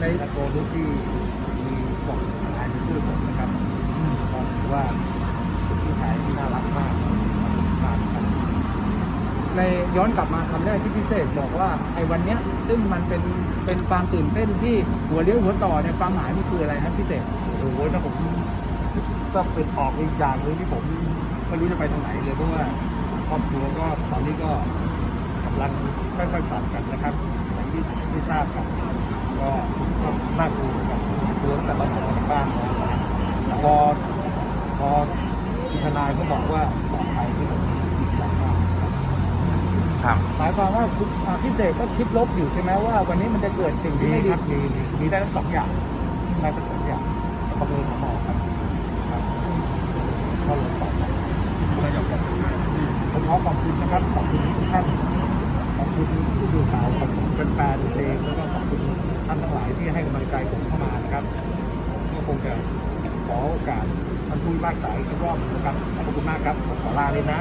ในโกลุที่มีส่งหายไปด้วยผมนะครับก็ถือว่าเป็นผู้ชายที่น่ารักมากมากครับในย้อนกลับมาคำแรกที่พิเศษบอกว่าไอ้วันเนี้ยซึ่งมันเป็นเป็นความตื่นเต้นที่หัวเลี้ยวหัวต่อเนี่ยความหมายมันคืออะไรครับพิเศษโอ้โหถ้าผมก็เป็นออกอีกอย่างหนึงที่ผมไม่รู้จะไปทางไหนเลยเพราะว่าครอบครัวก็ตอนนี้ก็กำลังค่อยๆปรับกันนะครับอย่าง ที่ที่ทราบกันก็ก็น่ากลัวเหมือนกันกลัวตั้งแต่เราออกมาจากบ้านแล้วนะแต่พอพอทีมทนายเขาบอกว่าปลอดภัยที่ผมดีใจมากครับครับหมายความว่าคุณอ่าพิเศษก็คิดลบอยู่ใช่ไหมว่า วันนี้มันจะเกิดสิ่งที่มีไม่ดีครับมีมีมีได้ทั้งสองอย่างได้ทั้งสองอย่างประเมินพอครับครับก็เลยตอบไปไม่ยอมรับผมขอขอบคุณนะครับขอบคุณทุกท่านขอบคุณผู้สื่อข่าวขอบานเพลงแล้วก็ขอบคุณท่านทั้งหลายที่ให้กำลังใจผมเข้ามานะครับก็คงจะขอโอกาสท่านผู้พิพากษายสักรอบหนึ่งนะครับขอบคุณมากครับผมขอลาเลยนะ